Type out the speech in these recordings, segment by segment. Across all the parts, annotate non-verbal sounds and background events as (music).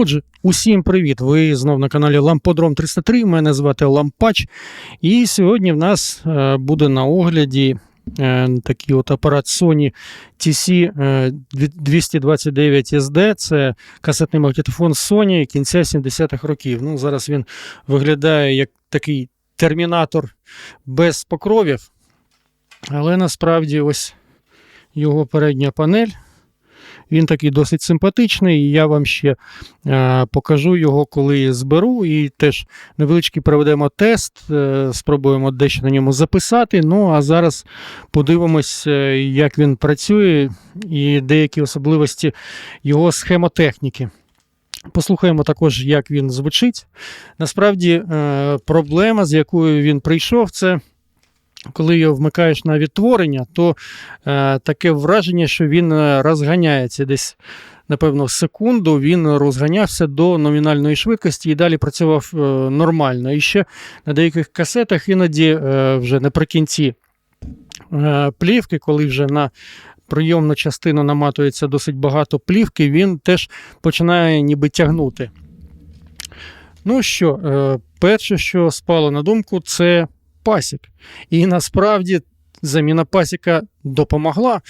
Отже, усім привіт! Ви знов на каналі Ламподром 303. Мене звати Лампач. І сьогодні в нас е, буде на огляді е, такий от апарат Sony TC е, 229 SD. Це касетний магнітофон Sony кінця 70-х років. Ну, зараз він виглядає як такий термінатор без покровів. Але насправді ось його передня панель. Він такий досить симпатичний, і я вам ще е, покажу його, коли зберу. І теж невеличкий проведемо тест, е, спробуємо дещо на ньому записати. Ну а зараз подивимось, е, як він працює і деякі особливості його схемотехніки. Послухаємо також, як він звучить. Насправді, е, проблема, з якою він прийшов, це коли його вмикаєш на відтворення, то е, таке враження, що він е, розганяється десь, напевно, секунду. Він розганявся до номінальної швидкості і далі працював е, нормально. І ще на деяких касетах іноді е, вже наприкінці плівки, коли вже на прийомну частину наматується досить багато плівки, він теж починає ніби тягнути. Ну що, перше, що спало на думку, це пасік. І насправді заміна пасіка допомогла.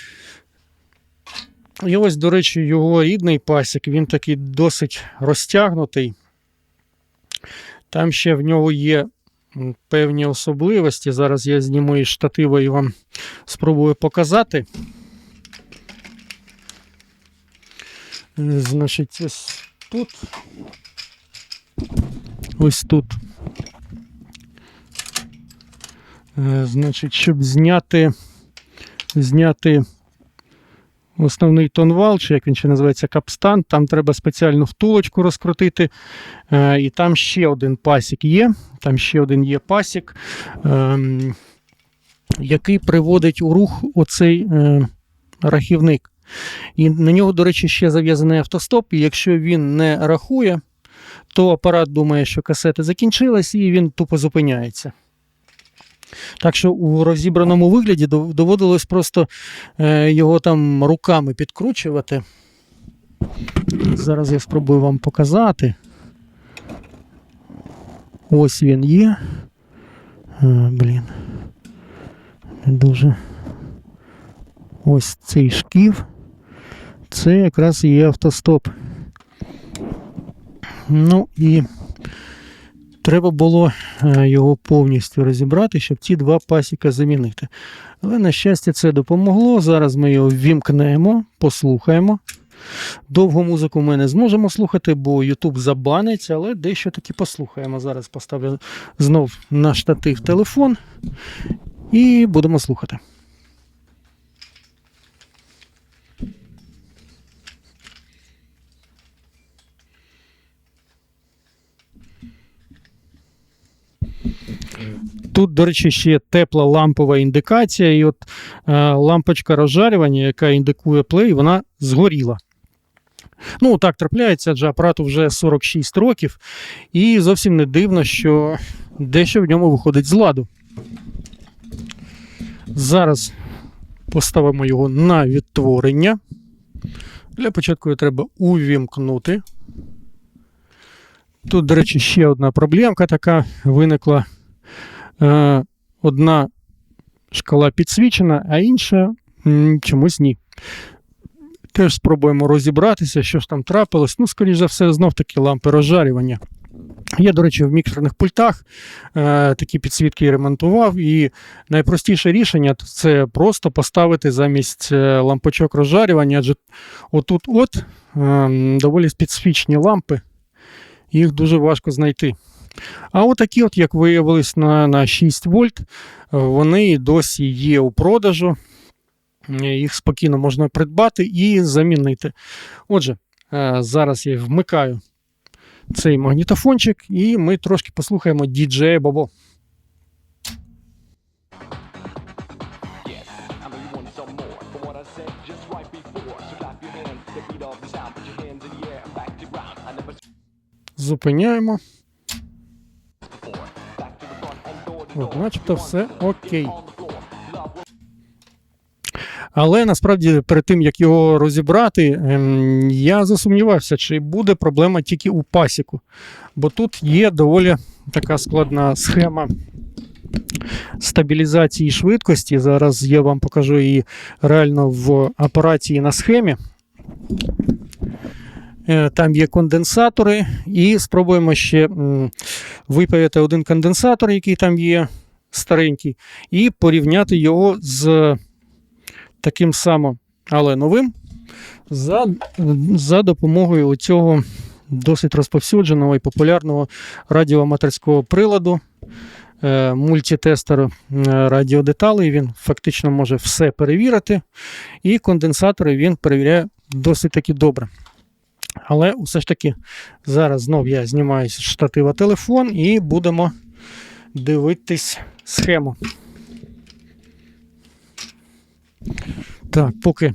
І ось, до речі, його рідний пасік, він такий досить розтягнутий. Там ще в нього є певні особливості. Зараз я зніму із штатива і вам спробую показати. Значить, ось тут. Ось тут. Е, Значить, щоб зняти, зняти основний тонвал, чи як він ще називається капстан, там треба спеціальну втулочку розкрутити. Е, І там ще один пасік є. Там ще один є пасік, ем, який приводить у рух оцей е, рахівник. І на нього, до речі, ще зав'язаний автостоп. І якщо він не рахує, то апарат думає, що касети закінчилась, і він тупо зупиняється. Так що у розібраному вигляді доводилось просто е, його там руками підкручувати. Зараз я спробую вам показати. Ось він є. Е, блін. Не дуже. Ось цей шків. Це якраз і є автостоп. Ну і треба було е, його повністю розібрати, щоб ці два пасіка замінити. Але, на щастя, це допомогло. Зараз ми його ввімкнемо, послухаємо. Довгу музику ми не зможемо слухати, бо YouTube забаниться, але дещо таки послухаємо. Зараз поставлю знов на штатив телефон і будемо слухати. Тут, до речі, ще тепла лампова індикація, і от е, лампочка розжарювання, яка індикує плей, вона згоріла. Ну, так трапляється, адже апарату вже 46 років, і зовсім не дивно, що дещо в ньому виходить з ладу. Зараз поставимо його на відтворення. Для початку його треба увімкнути. Тут, до речі, ще одна проблемка така виникла. Е, одна шкала підсвічена, а інша чомусь ні. Теж спробуємо розібратися, що ж там трапилось. Ну, скоріш за все, знов таки лампи розжарювання. Я, до речі, в міксерних пультах е, такі підсвітки ремонтував, і найпростіше рішення це просто поставити замість е, лампочок розжарювання, адже отут от е, доволі підсвічні лампи, їх дуже важко знайти. А отакі, от, як виявилось на, на 6 вольт, е, вони досі є у продажу. Е, Їх спокійно можна придбати і замінити. Отже, е, зараз я вмикаю цей магнітофончик, і ми трошки послухаємо DJ Бобо. Зупиняємо. От, начебто все окей. Але насправді перед тим, як його розібрати, ем, я засумнівався, чи буде проблема тільки у пасіку. Бо тут є доволі така складна схема стабілізації швидкості. Зараз я вам покажу її реально в апараті на схемі. Е, Там є конденсатори, і спробуємо ще випаяти один конденсатор, який там є старенький, і порівняти його з таким самим, але новим, за, за допомогою цього досить розповсюдженого і популярного радіоаматорського приладу. е, Мультитестер е, радіодеталей, він фактично може все перевірити, і конденсатори він перевіряє досить таки добре. Але все ж таки зараз знов я знімаю з штатива телефон і будемо дивитись схему. Так, поки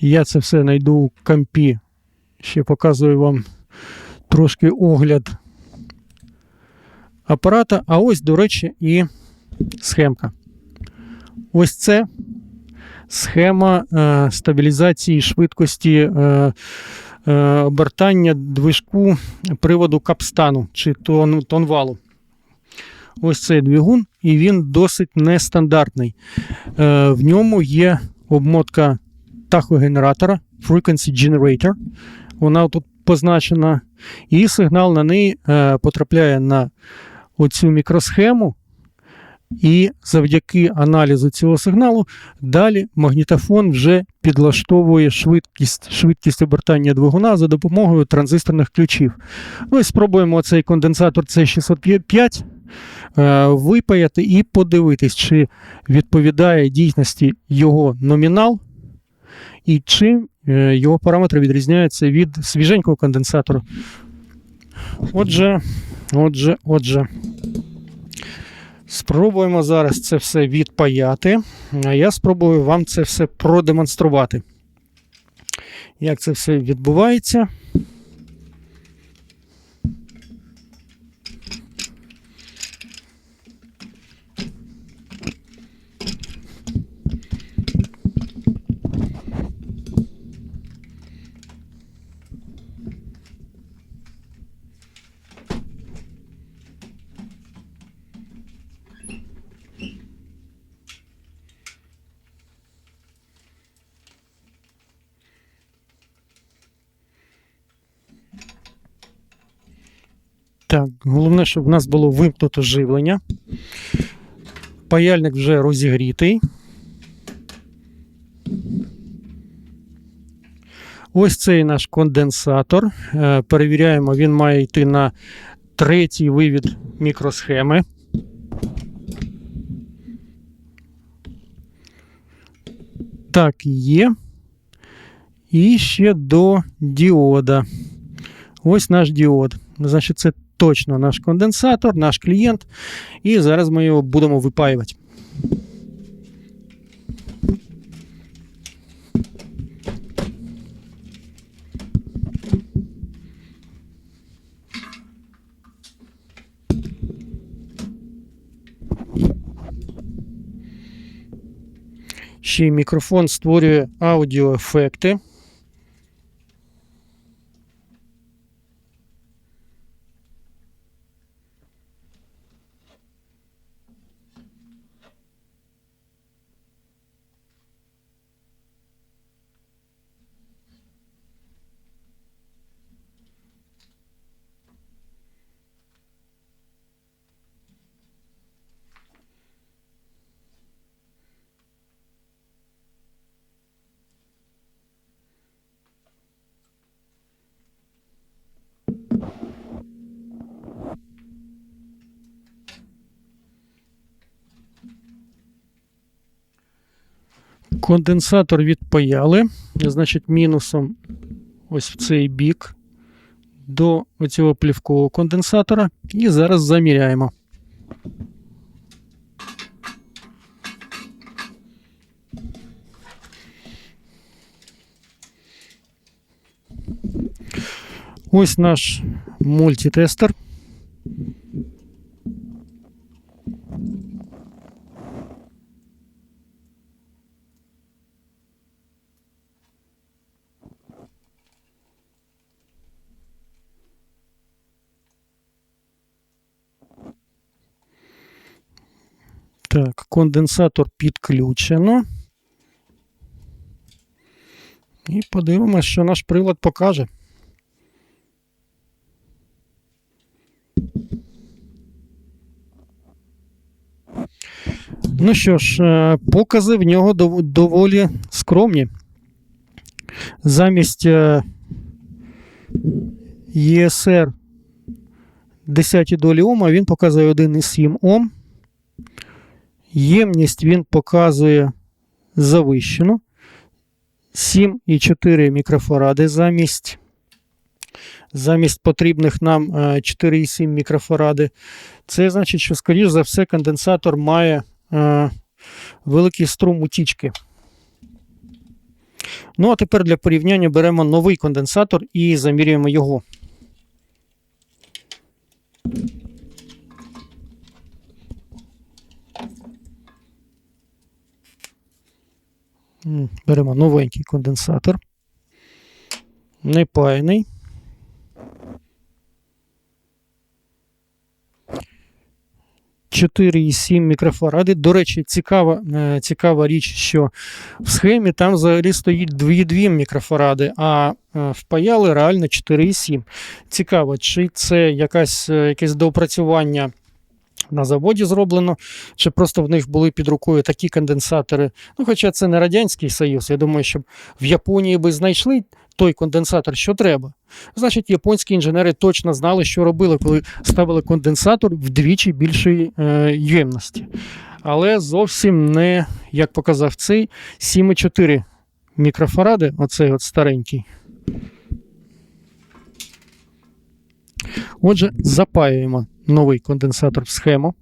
я це все знайду у компі, ще показую вам трошки огляд апарата. А ось, до речі, і схемка. Ось це схема е, стабілізації швидкості е, обертання движку приводу капстану чи тон, тонвалу. Ось цей двигун, і він досить нестандартний. Е, в ньому є обмотка тахогенератора Frequency Generator. Вона тут позначена, і сигнал на неї е, потрапляє на оцю мікросхему. І завдяки аналізу цього сигналу далі магнітофон вже підлаштовує швидкість, швидкість обертання двигуна за допомогою транзисторних ключів. Ну і спробуємо цей конденсатор C605 е, випаяти і подивитись, чи відповідає дійсності його номінал, і чим е, його параметри відрізняються від свіженького конденсатору. Отже, отже, отже. Спробуємо зараз це все відпаяти, а я спробую вам це все продемонструвати. Як це все відбувається. Так, головне, щоб в нас було вимкнуто живлення. Паяльник вже розігрітий. Ось цей наш конденсатор. Е, Перевіряємо, він має йти на третій вивід мікросхеми. Так, є. І ще до діода. Ось наш діод. Значить, це точно наш конденсатор, наш клієнт. І зараз ми його будемо випаювати. Ще й мікрофон створює аудіоефекти. Конденсатор відпаяли. Значить, мінусом ось в цей бік до оцього плівкового конденсатора. І зараз заміряємо. Ось наш мультитестер. Так, конденсатор підключено. І подивимося, що наш прилад покаже. Ну що ж, е, покази в нього доволі скромні. Замість е, ЄСР 10 долі Ома він показує 1,7 Ом. Ємність він показує завищену. 7,4 мікрофаради замість, замість потрібних нам е, 4,7 мікрофаради. Це значить, що, скоріш за все, конденсатор має е, великий струм утічки. Ну, а тепер для порівняння беремо новий конденсатор і замірюємо його. Беремо новенький конденсатор. Непаяний. Чотири мікрофаради. До речі, цікава, е, цікава річ, що в схемі там взагалі стоїть 2,2 мікрофаради, а е, впаяли реально 4,7. Цікаво, чи це якась, е, якесь доопрацювання на заводі зроблено, чи просто в них були під рукою такі конденсатори. Ну, хоча це не Радянський Союз. Я думаю, що в Японії би знайшли той конденсатор, що треба. Значить, японські інженери точно знали, що робили, коли ставили конденсатор вдвічі більшої е, ємності. Але зовсім не, як показав цей, 7,4 мікрофаради, оцей от старенький. Отже, запаюємо новий конденсатор в схему.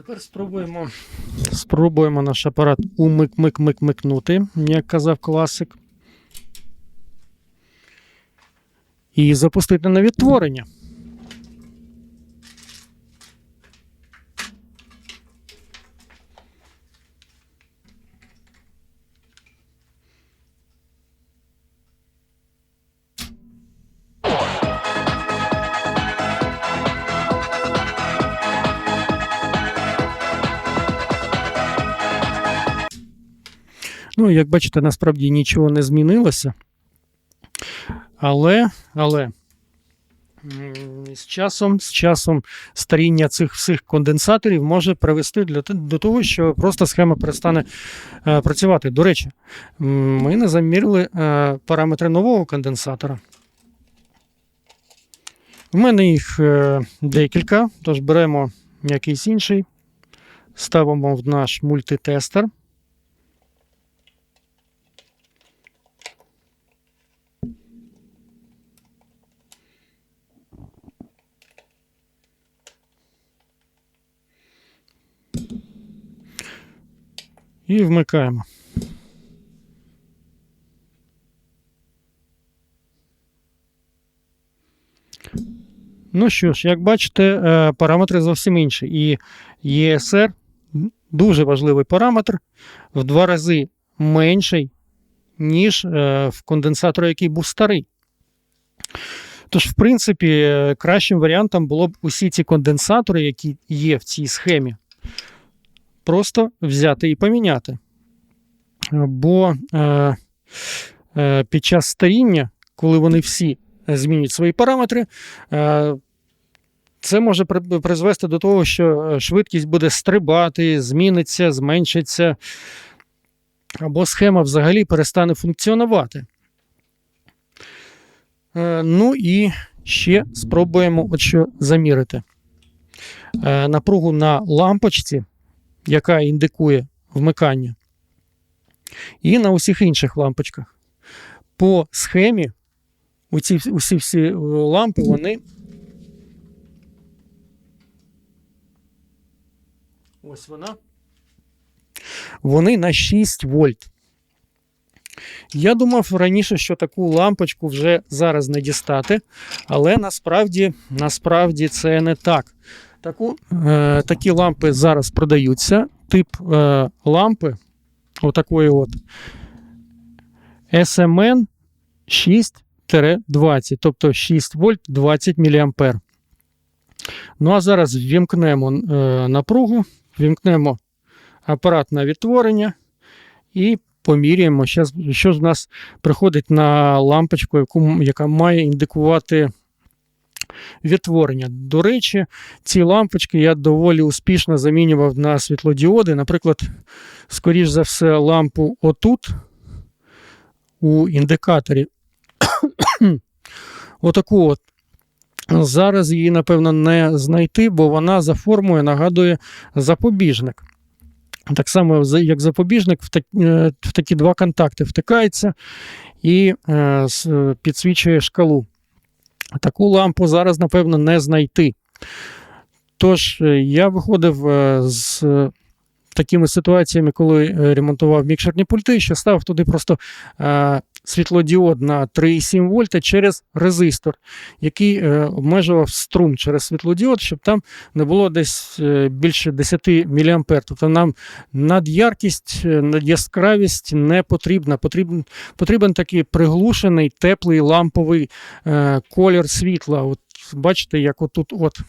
Тепер спробуємо, спробуємо наш апарат умик-мик-мик-микнути, як казав класик. І запустити на відтворення. Ну, як бачите, насправді нічого не змінилося. Але, але з часом, з часом старіння цих всіх конденсаторів може привести для, до того, що просто схема перестане е, працювати. До речі, ми не замірили е, параметри нового конденсатора. У мене їх е, декілька, тож беремо якийсь інший, ставимо в наш мультитестер. І вмикаємо. Ну що ж, як бачите, е, параметри зовсім інші. І ЄСР дуже важливий параметр, в два рази менший, ніж е, в конденсатора, який був старий. Тож, в принципі, е, кращим варіантом було б усі ці конденсатори, які є в цій схемі, просто взяти і поміняти. Бо е, е, під час старіння, коли вони всі змінюють свої параметри, е, це може призвести до того, що е, швидкість буде стрибати, зміниться, зменшиться, або схема взагалі перестане функціонувати. Е, Ну і ще спробуємо от що замірити. Е, Напругу на лампочці, яка індикує вмикання, і на усіх інших лампочках. По схемі усі, усі всі е, лампи, вони. Ось вона. Вони на 6 вольт. Я думав раніше, що таку лампочку вже зараз не дістати, але насправді, насправді це не так. Таку, е, такі лампи зараз продаються. Тип е, лампи, отакої от SMN 6-20, тобто 6 вольт 20 мА. Ну а зараз ввімкнемо е, напругу, ввімкнемо апарат на відтворення і поміряємо, що в нас приходить на лампочку, яку, яка має індикувати відтворення. До речі, ці лампочки я доволі успішно замінював на світлодіоди. Наприклад, скоріш за все, лампу отут у індикаторі. (coughs) Отаку от. Зараз її, напевно, не знайти, бо вона за формою нагадує запобіжник. Так само, як запобіжник, е, в такі два контакти втикається і е, підсвічує шкалу. Таку лампу зараз, напевно, не знайти. Тож, е, я виходив е, з такими ситуаціями, коли е, ремонтував мікшерні пульти, що став туди просто світлодіод на 3,7 вольта через резистор, який е, обмежував струм через світлодіод, щоб там не було десь е, більше 10 мА. Тобто нам надяркість, е, надяскравість не потрібна. Потрібен, потрібен такий приглушений, теплий ламповий колір світла. От бачите, як отут от.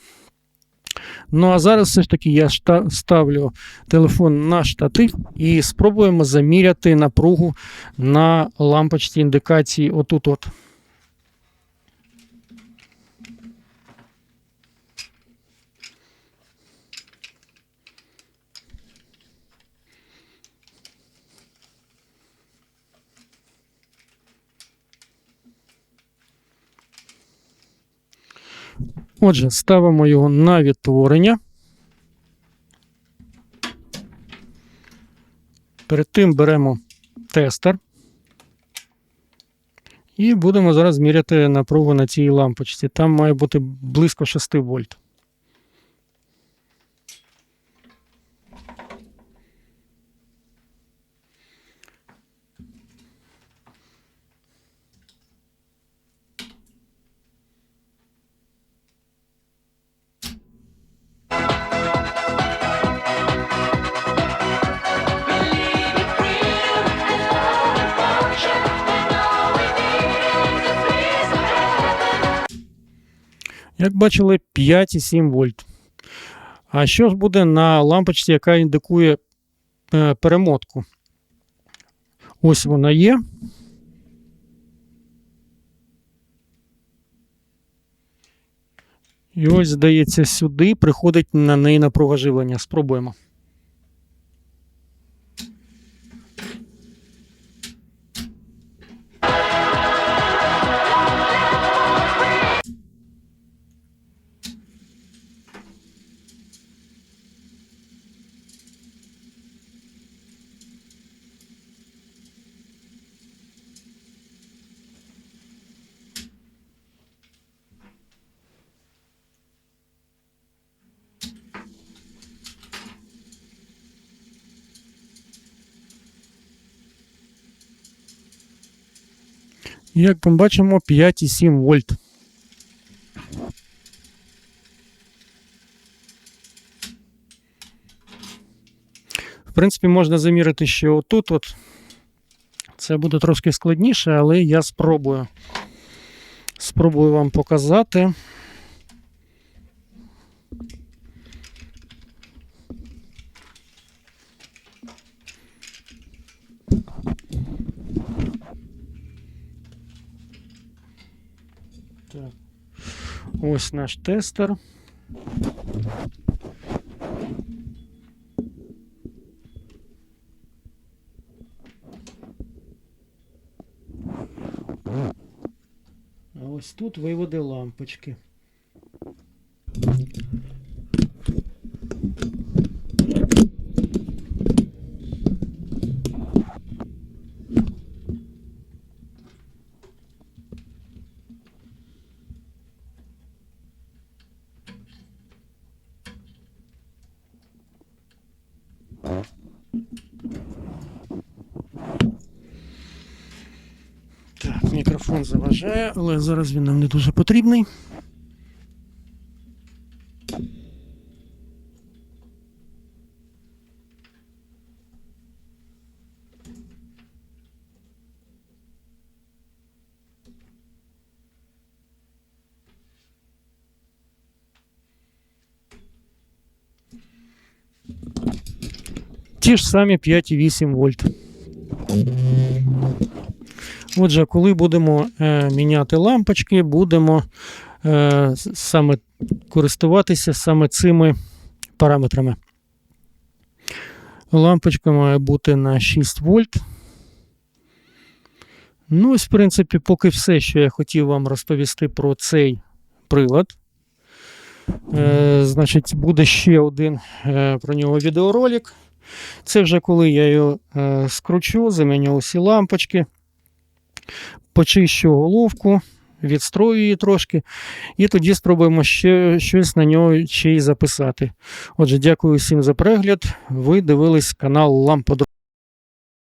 Ну а зараз все ж таки я ставлю телефон на штатив і спробуємо заміряти напругу на лампочці індикації отут Отже, ставимо його на відтворення. Перед тим беремо тестер. І будемо зараз міряти напругу на цій лампочці. Там має бути близько 6 вольт. Як бачили, 5,7 вольт. А що ж буде на лампочці, яка індикує е, перемотку? Ось вона є. І ось, здається, сюди приходить на неї напруга живлення. Спробуємо. Як ми бачимо, 5,7 вольт. В принципі, можна замірити ще отут. От. Це буде трошки складніше, але я спробую. Спробую вам показати. Ось наш тестер. А ось тут виводи лампочки. Так, мікрофон заважає, але зараз він нам не дуже потрібний. Ті ж самі 5,8 вольт. Отже, коли будемо е, міняти лампочки, будемо е, саме користуватися саме цими параметрами. Лампочка має бути на 6 вольт. Ну, ось, в принципі, поки все, що я хотів вам розповісти про цей прилад. Е, значить, буде ще один е, про нього відеоролик. Це вже коли я його е, скручу, заміню усі лампочки почищу головку, відстрою її трошки, і тоді спробуємо ще щось на нього ще записати. Отже, дякую всім за перегляд. Ви дивились канал Ламподром.